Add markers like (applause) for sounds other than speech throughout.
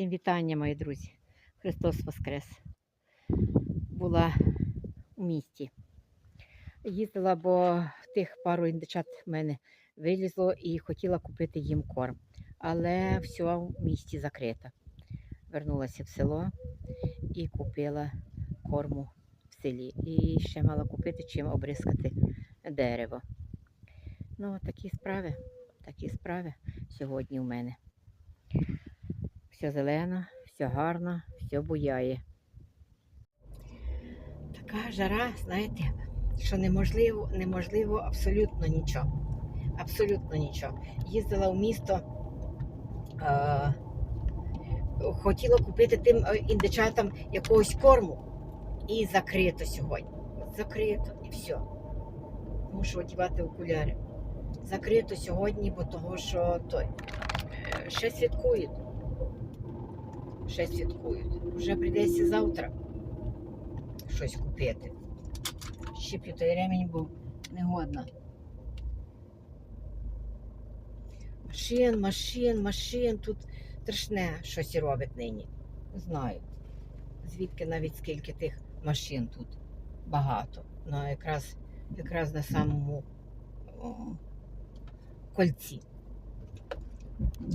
Всім вітання, мої друзі. Христос Воскрес. Була у місті. Їздила, бо тих пару індичат в мене вилізло і хотіла купити їм корм. Але все в місті закрито. Вернулася в село і купила корму в селі. І ще мала купити чим обрискати дерево. Ну, такі справи, такі справи сьогодні у мене. Все зелено, все гарно, все буяє. Така жара, знаєте, що неможливо, неможливо абсолютно нічого. Абсолютно нічого. Їздила в місто, е, хотіла купити тим е, індичатам якогось корму. І закрито сьогодні. Закрито і все. Мушу одягати окуляри. Закрито сьогодні, бо того, що той е, ще святкують. Ще святкують. Вже прийдеться завтра щось купити. Щеплю той ремінь, бо негодна. Машин, машин, машин. Тут страшне щось робить нині. Не знаю. Звідки навіть скільки тих машин тут багато. Ну, якраз, якраз на самому о, кольці.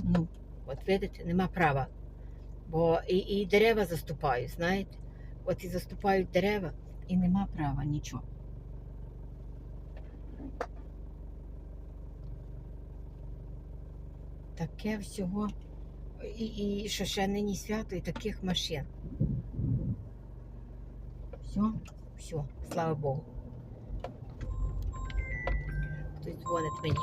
Ну, от видите, нема права. Бо і, і дерева заступають, знаєте? От і заступають дерева, і нема права нічого. Таке всього. І, і що ще нині свято, і таких машин. Все, все, слава Богу. Хтось дзвонить мені.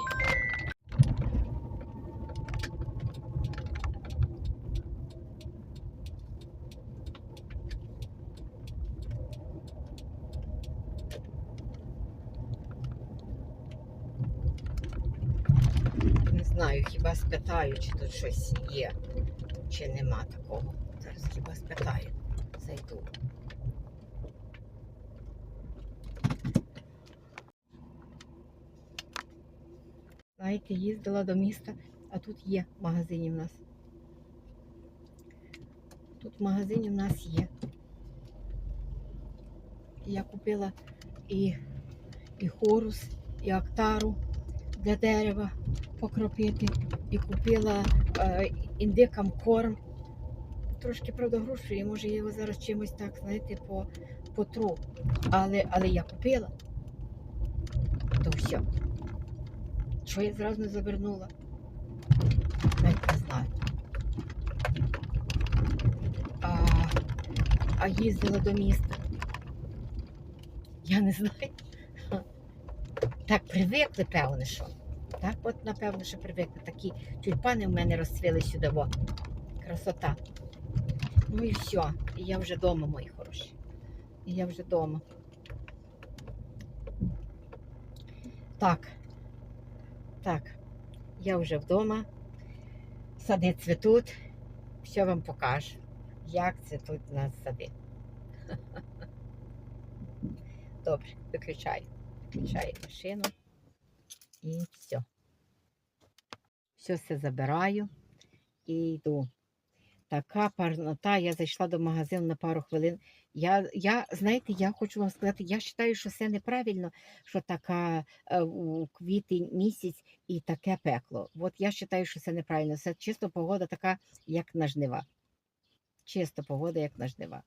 Не знаю, хіба спитаю, чи тут щось є, чи нема такого. Зараз хіба спитаю. Зайду. Знаєте, їздила до міста, а тут є магазині в нас. Тут в магазині в нас є. Я купила і, і хорус, і актару для дерева покропити, і купила е, індикам корм. Трошки, правда, грошей, і може я його зараз чимось так, знаєте, по, потру. Але, але я купила. То все. Що я зразу не завернула? Навіть не знаю. А, а їздила до міста. Я не знаю. Так привикли, певне, що. Так, от, напевно, що привикли. Такі тюльпани в мене розцвіли сюди. Во. Красота. Ну і все. І я вже вдома, мої хороші. І я вже вдома. Так. Так, я вже вдома. Сади цвітуть. Все вам покажу, як цвітуть у нас сади. (laughs) Добре, виключаю. Виключаю машину. І все. Все все забираю і йду. Така парнота. Я зайшла до магазину на пару хвилин. Я, я, знаєте, я хочу вам сказати, я вважаю, що це неправильно, що така е, у квітень місяць і таке пекло. От я вважаю, що це неправильно. Це чисто погода така, як на жнива. Чисто погода, як на жнива.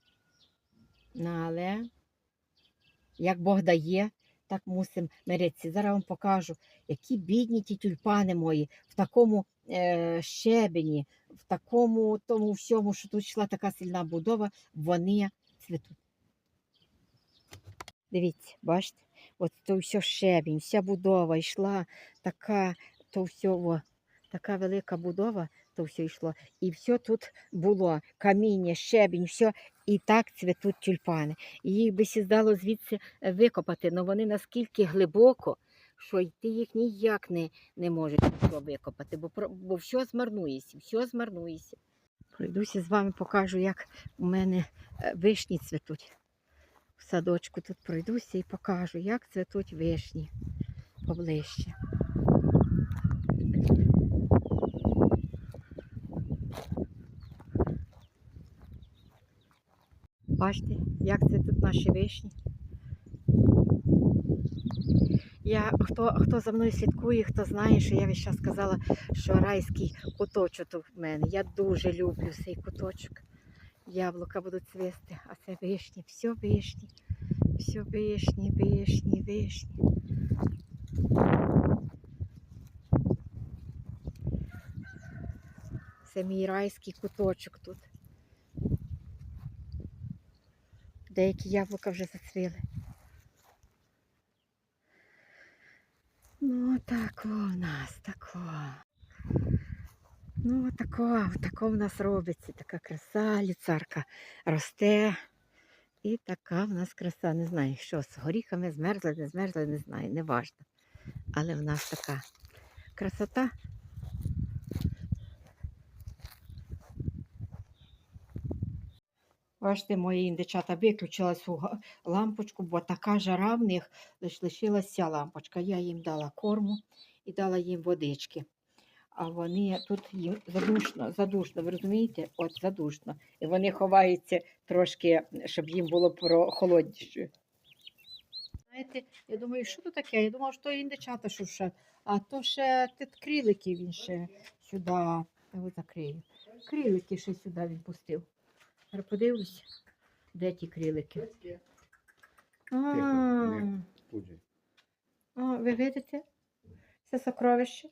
Ну, але як Бог дає, так мусимо миритися. Зараз вам покажу, які бідні ті тюльпани мої в такому е, щебені, в такому тому всьому, що тут йшла така сильна будова, вони цвітуть. Дивіться, бачите, от то все щебінь, вся будова йшла, така, то все, така велика будова, то все йшло. І все тут було каміння, щебінь, все, і так цвітуть тюльпани. І їх би сі здало звідси е, викопати, але вони наскільки глибоко, що йти їх ніяк не, не нічого викопати, бо, бо все змарнується, все змарнується. Пройдуся з вами, покажу, як у мене е, вишні цвітуть. В садочку тут пройдуся і покажу, як цвітуть вишні поближче. Бачите, як це тут наші вишні. Я, хто, хто за мною слідкує, хто знає, що я весь час казала, що райський куточок тут в мене. Я дуже люблю цей куточок. Яблука будуть цвісти, а це вишні, все вишні, все вишні, вишні, вишні. Це мій райський куточок тут. Деякі яблука вже зацвіли. Ну, тако в нас, тако. Ну, тако, тако в нас робиться. Така краса, ліцарка росте. І така в нас краса. Не знаю, що з горіхами змерзли, не змерзли, не знаю, не важно. Але в нас така красота. Бачите, мої індичата виключила цю лампочку, бо така жара в них лиш лишилася лампочка. Я їм дала корму і дала їм водички. А вони тут їм задушно, задушно, ви розумієте? От задушно. І вони ховаються трошки, щоб їм було прохолодніше. Знаєте, я думаю, що то таке? Я думала, що то індичата ще. А то ще тит крилики він ще сюди. Його. Крилики ще сюди він пустив. Зараз подивлюся, де ті крилики. А, а, ви видите? Це сокровище.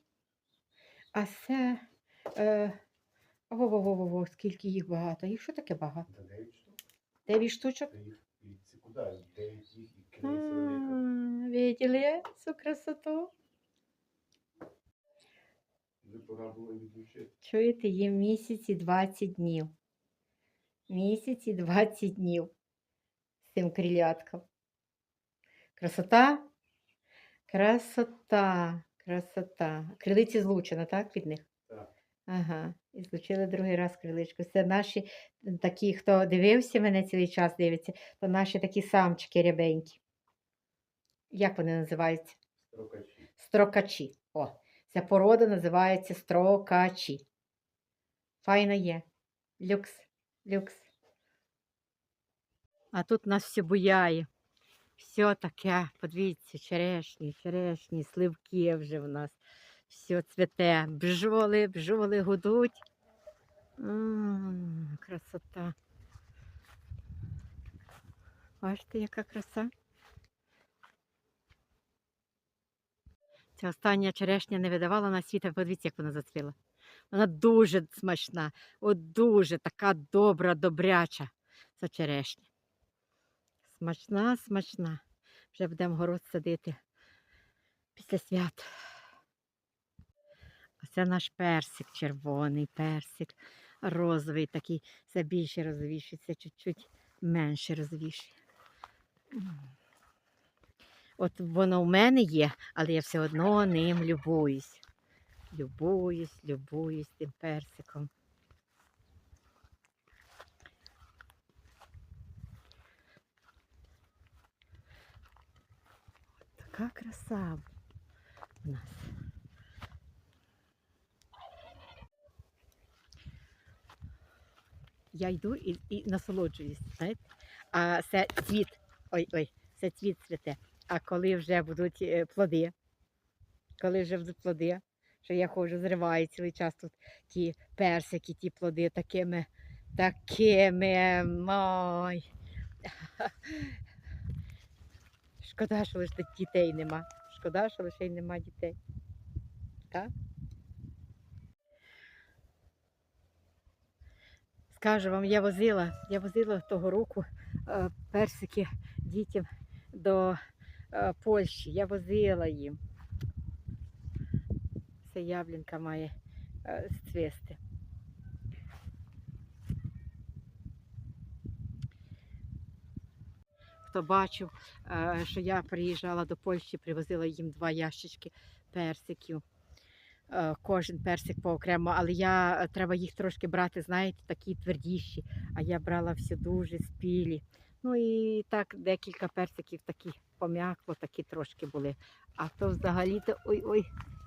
А це. Е, во-во-во-во, скільки їх багато. Їх що таке багато? Дев'ять штучок. Видели цю красоту? Чуєте, їм місяці 20 днів. Місяці 20 днів з цим крилятком. Красота? Красота, красота. Крилиці злучено, так, від них? Так. Ага. І злучили другий раз криличку. Це наші такі, хто дивився мене цілий час дивиться, то наші такі самчики рябенькі. Як вони називаються? Строкачі. Строкачі. О, ця порода називається строкачі. Файно є. Люкс, люкс. А тут у нас все буяє. Все таке, подивіться, черешні, черешні, сливки вже в нас. Все цвіте. Бджоли, бджоли гудуть. М, красота. Бачите, яка краса? Ця остання черешня не видавала на світ, а подивіться, як вона зацвіла. Вона дуже смачна, от дуже така добра, добряча ця черешня. Смачна, смачна. Вже будемо город садити після свят. А це наш персик червоний, персик розовий, такий, це більше це чуть-чуть менше розовіший. От воно в мене є, але я все одно ним любуюсь. Любуюсь, любуюсь тим персиком. Така краса в нас. Я йду і, і насолоджуюсь, знаєте? А це цвіт, ой, ой, це цвіт цвіте. А коли вже будуть е, плоди, коли вже будуть плоди, що я ходжу, зриваю цілий час тут ті персики, ті плоди такими, такими. Ой. (laughs) Шкода, що лише дітей нема. Шкода, що лише й нема дітей. Так? Скажу вам, я возила, я возила того року е, персики дітям до е, Польщі. Я возила їм. Це яблінка має е, цвісти. Хто бачив, е, що я приїжджала до Польщі, привозила їм два ящички персиків. Е, Кожен персик поокремо, але я е, треба їх трошки брати, знаєте, такі твердіші. А я брала всі дуже спілі. Ну і так декілька персиків такі пом'якло, такі трошки були. А то взагалі-то ой-ой,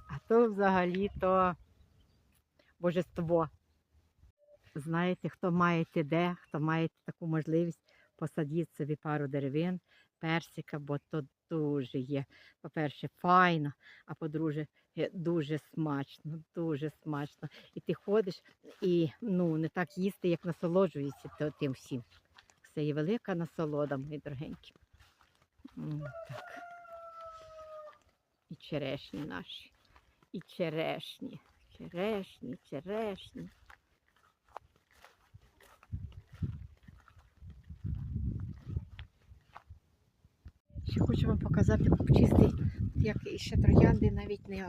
а то взагалі-то божество. Знаєте, хто маєте де, хто має таку можливість, посадіть собі пару деревин, персика, бо то дуже є. По-перше, файно, а по-друге, е, дуже смачно, дуже смачно. І ти ходиш і ну, не так їсти, як насолоджуєшся тим всім. Це є велика насолода, мої дорогенькі. Так. І черешні наші. І черешні. Черешні, черешні. Ще хочу вам показати купчистий, як ще троянди навіть не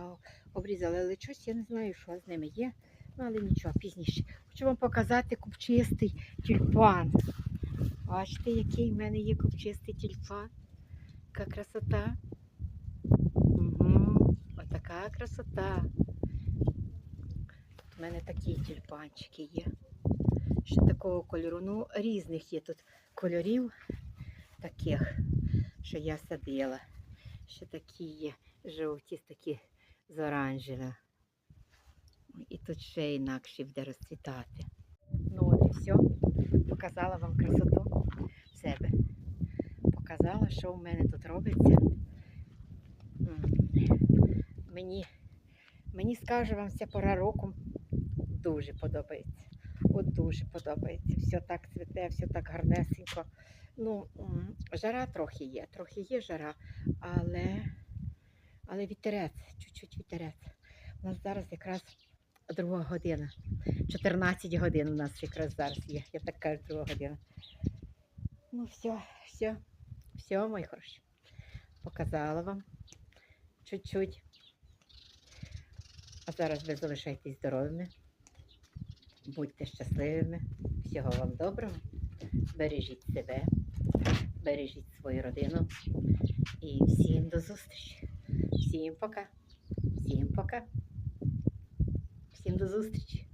обрізали, але щось я не знаю, що з ними є. Ну, але нічого, пізніше. Хочу вам показати купчистий тюльпан. Бачите, який в мене є купчистий тюльпан. Яка красота. Отака красота. В мене такі тюльпанчики є. Ще такого кольору. Ну, різних є тут кольорів таких, що я садила. Ще такі є жовті, такі з оранжевим. І тут ще інакше буде розцвітати. Ну от і все. Показала вам красоту себе. Показала, що в мене тут робиться. Мені, мені скажу вам, ця пора року дуже подобається. От дуже подобається. Все так цвіте, все так гарнесенько. Ну, жара трохи є, трохи є жара, але, але вітерець, чуть-чуть вітерець. У нас зараз якраз друга година. 14 годин у нас якраз зараз є. Я так кажу, друга година. Ну, все, все, все, мої хороші. Показала вам чуть-чуть. А зараз ви залишайтесь здоровими. Будьте щасливими. Всього вам доброго. Бережіть себе, бережіть свою родину. І всім до зустрічі. Всім пока. Всім пока. Всім до зустрічі.